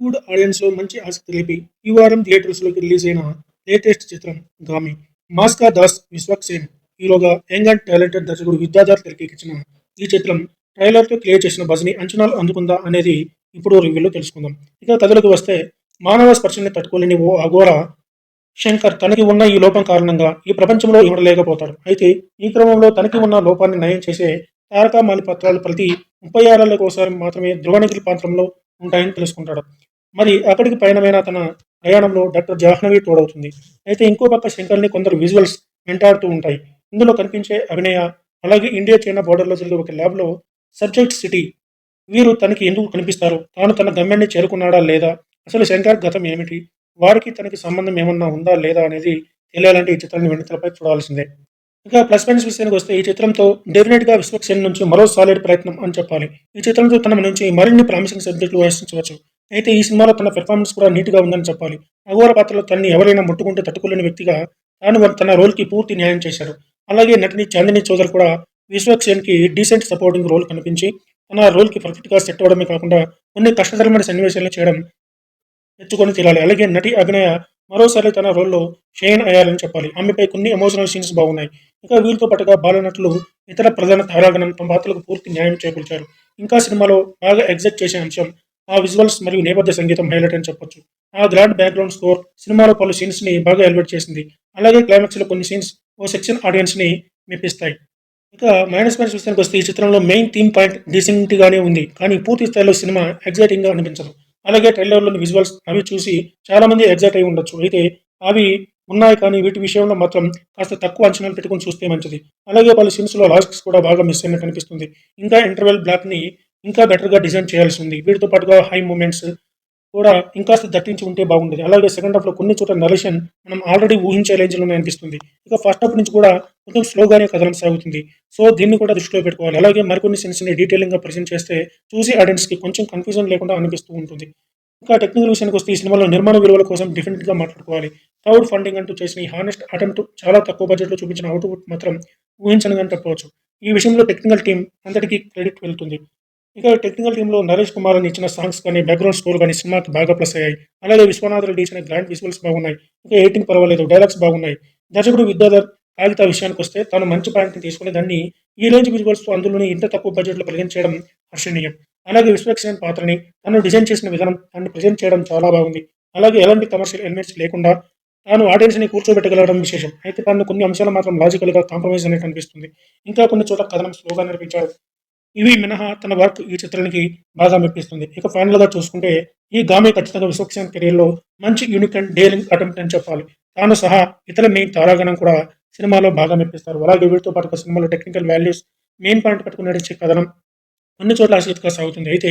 Food ఆడియన్స్లో మంచి ఆసక్తి రేపి ఈ వారం థియేటర్స్లోకి రిలీజ్ అయిన లేటెస్ట్ చిత్రం గామి. మాస్కా దాస్ విశ్వక్సేన్ హీరోగా యంగ్ అండ్ టాలెంటెడ్ దర్శకుడు విద్యాధర్ తెరకెక్కించిన ఈ చిత్రం ట్రైలర్తో క్లియర్ చేసిన బజ్ని అంచనాలు అందుకుందా అనేది ఇప్పుడు రివ్యూలో తెలుసుకుందాం. ఇక కథలకు వస్తే మానవ స్పర్శని తట్టుకోలేని ఓ అఘోర శంకర్ తనకి ఉన్న ఈ లోపం కారణంగా ఈ ప్రపంచంలో ఇవ్వడలేకపోతాడు అయితే ఈ క్రమంలో తనకి ఉన్న లోపాన్ని నయం చేసే తారకా మాలి పత్రాలు ప్రతి ముప్పై ఆరేళ్ళకోసారి మాత్రమే ధ్రువనిధి పాత్రంలో ఉంటాయని తెలుసుకుంటాడు. మరి అక్కడికి పయనమైన తన ప్రయాణంలో డాక్టర్ జాహ్నవి తోడవుతుంది. అయితే ఇంకో పక్క శంకర్ని కొందరు విజువల్స్ వెంటాడుతూ ఉంటాయి. ఇందులో కనిపించే అభినయ అలాగే ఇండియా చైనా బోర్డర్లో జరిగే ఒక ల్యాబ్లో సబ్జెక్ట్ సిటీ వీరు తనకి ఎందుకు కనిపిస్తారు? తాను తన గమ్యాన్ని చేరుకున్నాడా లేదా? అసలు శంకర్ గతం ఏమిటి? వారికి తనకి సంబంధం ఏమన్నా ఉందా లేదా అనేది తెలియాలంటే ఈ చిత్రాన్ని వెంటలపై చూడాల్సిందే. ఇంకా ప్లస్ పాయింట్స్ విషయానికి వస్తే ఈ చిత్రంతో డెఫినెట్గా విశ్వక్సేన్ నుంచి మరో సాలిడ్ ప్రయత్నం అని చెప్పాలి. ఈ చిత్రంతో తన నుంచి మరిన్ని ప్రామిసింగ్ సబ్జెక్టులు వహించవచ్చు. అయితే ఈ సినిమాలో తన పెర్ఫార్మెన్స్ కూడా నీట్గా ఉందని చెప్పాలి. అఘోర పాత్రలో తనని ఎవరైనా ముట్టుకుంటే తట్టుకోలేని వ్యక్తిగా తాను తన రోల్కి పూర్తి న్యాయం చేశాడు. అలాగే నటిని చాందిని చౌదరి కూడా విశ్వక్సేన్కి డీసెంట్ సపోర్టింగ్ రోల్ కనిపించి తన రోల్కి పర్ఫెక్ట్గా సెట్ అవడమే కాకుండా కొన్ని కష్టతరమైన సన్నివేశాలు చేయడం మెచ్చుకొని తీరాలి. అలాగే నటి అభినయ మరోసారి తన రోల్లో షేన్ అయ్యాలని చెప్పాలి. ఆమెపై కొన్ని ఎమోషనల్ సీన్స్ బాగున్నాయి. ఇంకా వీరితో పాటుగా బాలనటులు ఇతర ప్రధాన తారాగణం తమ పాత్రలకు పూర్తి న్యాయం చేకూర్చారు. ఇంకా సినిమాలో బాగా ఎగ్జైట్ చేసే అంశం ఆ విజువల్స్ మరియు నేపథ్య సంగీతం హైలైట్ అని చెప్పొచ్చు. ఆ గ్రాండ్ బ్యాక్గ్రౌండ్ స్కోర్ సినిమాలో పలు సీన్స్ని బాగా ఎలివేట్ చేసింది. అలాగే క్లైమాక్స్లో కొన్ని సీన్స్ ఓ సెక్షన్ ఆడియన్స్ని మెప్పిస్తాయి. ఇక మైనస్ మైనస్ విషయానికి వస్తే ఈ చిత్రంలో మెయిన్ థీమ్ పాయింట్ డీసెంట్ గానే ఉంది. కానీ పూర్తి స్థాయిలో సినిమా ఎగ్జైటింగ్గా అనిపించదు. అలాగే ట్రైలర్లోని విజువల్స్ అవి చూసి చాలా మంది ఎగ్జైట్ అయి ఉండొచ్చు. అయితే అవి ఉన్నాయి కానీ వీటి విషయంలో మాత్రం కాస్త తక్కువ అంచనాలు పెట్టుకుని చూస్తే మంచిది. అలాగే పలు సీన్స్లో లో కూడా బాగా మిస్ అయినట్టు అనిపిస్తుంది. ఇంకా ఇంటర్వెల్ బ్లాక్ని ఇంకా బెటర్గా డిజైన్ చేయాల్సి ఉంది. వీటితో పాటుగా హై మూమెంట్స్ కూడా ఇంకాస్త దట్టించి ఉంటే బాగుండేది. అలాగే సెకండ్ హాఫ్లో కొన్ని చోట్ల నరేషన్ మనం ఆల్రెడీ ఊహించే రేంజ్లోనే అనిపిస్తుంది. ఇక ఫస్ట్ హాఫ్ నుంచి కూడా కొంచెం స్లోగానే కథనం సాగుతుంది. సో దీన్ని కూడా దృష్టిలో పెట్టుకోవాలి. అలాగే మరికొన్ని సీన్స్ని డీటెయిలింగ్గా ప్రజెంట్ చేస్తే చూసి ఆడియన్స్కి కొంచెం కన్ఫ్యూజన్ లేకుండా అనిపిస్తూ ఉంటుంది. ఇంకా టెక్నికల్ విషయానికి వస్తే ఈ సినిమాలో నిర్మాణ విలువల కోసం డిఫరెంట్గా మాట్లాడుకోవాలి. క్రౌడ్ ఫండింగ్ అంటూ చేసిన ఈ హానెస్ట్ అటెంప్ట్ చాలా తక్కువ బడ్జెట్లో చూపించిన అవుట్పుట్ మాత్రం ఊహించనిదని చెప్పవచ్చు ఈ విషయంలో టెక్నికల్ టీం అందరికీ క్రెడిట్ వెళ్తుంది. ఇక టెక్నికల్ టీంలో నరేష్ కుమార్ అని ఇచ్చిన సాంగ్స్ కానీ బ్యాక్గ్రౌండ్ స్కోర్ కానీ సినిమాకి బాగా ప్లస్ అయ్యాయి. అలాగే విశ్వనాథ్ రెడ్డి ఇచ్చిన గ్రాండ్ విజువల్స్ బాగున్నాయి. ఇంకా ఎయిటింగ్ పర్వాలేదు డైలాగ్స్ బాగున్నాయి. దర్శకుడు విద్యాధర్ కాగిత విషయానికి వస్తే తాను మంచి పాయింట్ని తీసుకుని దాన్ని ఈ రేంజ్ విజువల్స్ అందులోనే అందులోని ఇంత తక్కువ బడ్జెట్లో లో చేయడం హర్షణీయం. అలాగే విశ్వక్సేన్ పాత్రని తను డిజైన్ చేసిన విధానం తను ప్రజెంట్ చేయడం చాలా బాగుంది. అలాగే ఎలాంటి కమర్షియల్ ఎలిమెంట్స్ లేకుండా తాను ఆడియన్స్ని కూర్చోబెట్టగలడం విశేషం. అయితే తను కొన్ని అంశాలు మాత్రం లాజికల్గా కాంప్రమైజ్ అనేది కనిపిస్తుంది ఇంకా కొన్ని చోట్ల కథనం స్లోగా నడిపించారు ఇవి మినహా తన వర్క్ ఈ చిత్రానికి బాగా మెప్పిస్తుంది. ఇక ఫైనల్గా చూసుకుంటే ఈ గామి ఖచ్చితంగా విశ్వక్సేన్ కెరీర్లో మంచి యూనిక్ అండ్ డేరింగ్ అటెంప్ట్ అని చెప్పాలి. తాను సహా ఇతర మెయిన్ తారాగణం కూడా సినిమాలో బాగా మెప్పిస్తారు. అలాగే వీటితో పాటు సినిమాలో టెక్నికల్ వాల్యూస్ మెయిన్ పాయింట్ పట్టుకుని నడిచే కథనం అన్ని చోట్ల ఆసక్తిగా సాగుతుంది. అయితే